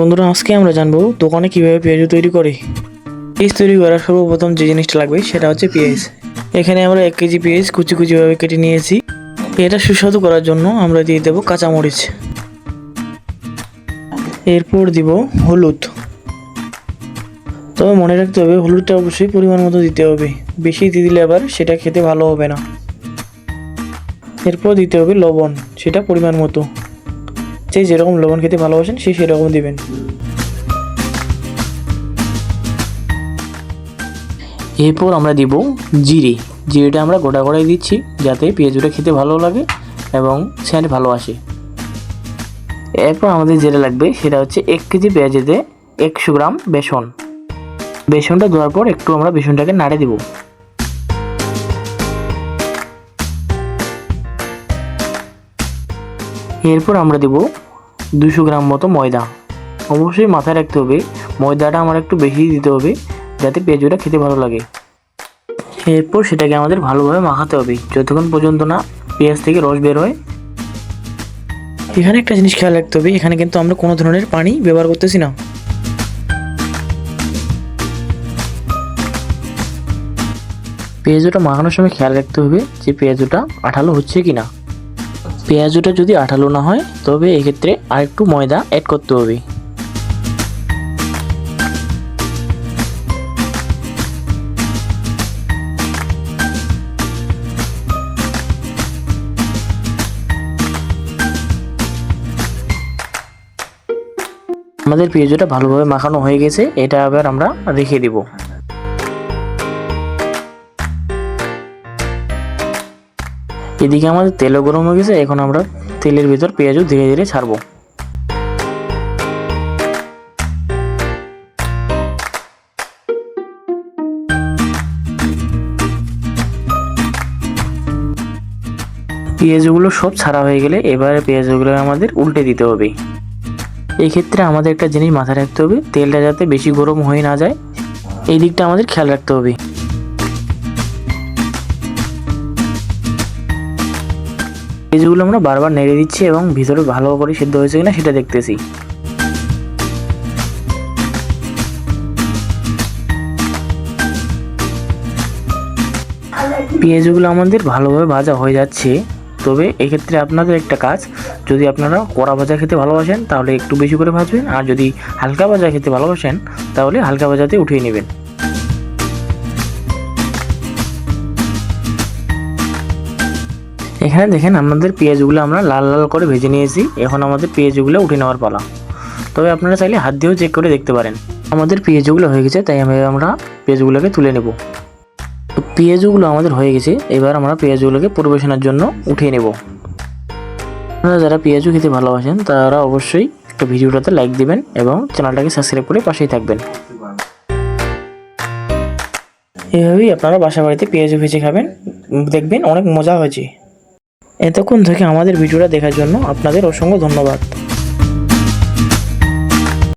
বন্ধুরা, আজকে আমরা জানব দোকানে কীভাবে পেঁয়াজু তৈরি করে। পেঁয়াজ তৈরি করার সর্বপ্রথম যে জিনিসটা লাগবে সেটা হচ্ছে পেঁয়াজ। এখানে আমরা এক কেজি পেঁয়াজ কুচি কুচিভাবে কেটে নিয়েছি। এটা সুস্বাদু করার জন্য আমরা দিয়ে দেবো কাঁচামরিচ। এরপর দিব হলুদ। তবে মনে রাখতে হবে, হলুদটা অবশ্যই পরিমাণ মতো দিতে হবে। বেশি দিয়ে দিলে আবার সেটা খেতে ভালো হবে না। এরপর দিতে হবে লবণ, সেটা পরিমাণ মতো। যে যেরকম লবণ খেতে ভালোবাসেন, সে সেরকম দিবেন। এরপর আমরা দিব জিরে। জিরেটা আমরা গোটা গোটাই দিচ্ছি, যাতে পেঁয়াজুটা খেতে ভালো লাগে এবং স্যান্ড ভালো আসে। এরপর আমাদের যেটা লাগবে, সেটা হচ্ছে এক কেজি পেঁয়াজেতে একশো গ্রাম বেসন। বেসনটা দেওয়ার পর একটু আমরা বেসনটাকে নাড়ে দিব। এরপর আমরা দেব দুশো গ্রাম মতো ময়দা। অবশ্যই মাথায় রাখতে হবে, ময়দাটা আমার একটু বেশি দিতে হবে, যাতে পেঁয়াজুটা খেতে ভালো লাগে। এরপর সেটাকে আমাদের ভালোভাবে মাখাতে হবে, যতক্ষণ পর্যন্ত না পেঁয়াজ থেকে রস বের হয়। এখানে একটা জিনিস খেয়াল রাখতে হবে, এখানে কিন্তু আমরা কোনো ধরনের পানি ব্যবহার করতেছি না। পেঁয়াজুটা মাখানোর সময় খেয়াল রাখতে হবে যে পেঁয়াজুটা আঠালো হচ্ছে কি না পেঁয়াজুটা যদি আঠালো না হয়, তবে এক্ষেত্রে আরেকটু ময়দা অ্যাড করতে হবে। আমাদের পেঁয়াজুটা ভালোভাবে মাখানো হয়ে গেছে, এটা আবার আমরা রেখে দিব। এদিকে আমাদের তেলও গরম হয়ে গেছে, এখন আমরা তেলের ভিতর পেঁয়াজও ধীরে ধীরে ছাড়বো। পেঁয়াজগুলো সব ছাড়া হয়ে গেলে এবারে পেঁয়াজগুলো আমাদের উল্টে দিতে হবে। এই ক্ষেত্রে আমাদের একটা জিনিস মাথায় রাখতে হবে, তেলটা যাতে বেশি গরম হয়ে না যায়, এই দিকটা আমাদের খেয়াল রাখতে হবে। পেঁয়াজগুলো আমরা বারবার নেড়ে দিচ্ছি এবং ভিতরে ভালো করে সিদ্ধ হয়েছে কিনা সেটা দেখতেছি। পেঁয়াজগুলো আমাদের ভালোভাবে ভাজা হয়ে যাচ্ছে। তবে এক্ষেত্রে আপনাদের একটা কাজ, যদি আপনারা কড়া ভাজা খেতে ভালোবাসেন, তাহলে একটু বেশি করে ভাজবেন, আর যদি হালকা ভাজা খেতে ভালোবাসেন, তাহলে হালকা ভাজাতে উঠিয়ে নেবেন। এখানে দেখেন আমাদের পেঁয়াজগুলো আমরা লাল লাল করে ভেজে নিয়েছি। এখন আমাদের পেঁয়াজগুলো উঠে নেওয়ার পালা। তবে আপনারা চাইলে হাত দিয়েও চেক করে দেখতে পারেন। আমাদের পেঁয়াজগুলো হয়ে গেছে, তাই আমি আমরা পেঁয়াজগুলোকে তুলে নেব। তো পেঁয়াজগুলো আমাদের হয়ে গেছে, এবার আমরা পেঁয়াজগুলোকে পরিবেশনের জন্য উঠিয়ে নেব। আপনারা যারা পেঁয়াজু খেতে ভালোবাসেন, তারা অবশ্যই একটা ভিডিওটাতে লাইক দিবেন এবং চ্যানেলটাকে সাবস্ক্রাইব করে পাশেই থাকবেন। এভাবেই আপনারা বাসা বাড়িতে পেঁয়াজু ভেজে খাবেন, দেখবেন অনেক মজা হয়েছে। এতক্ষণ থেকে আমাদের ভিডিওটা দেখার জন্য আপনাদের অসংখ্য ধন্যবাদ।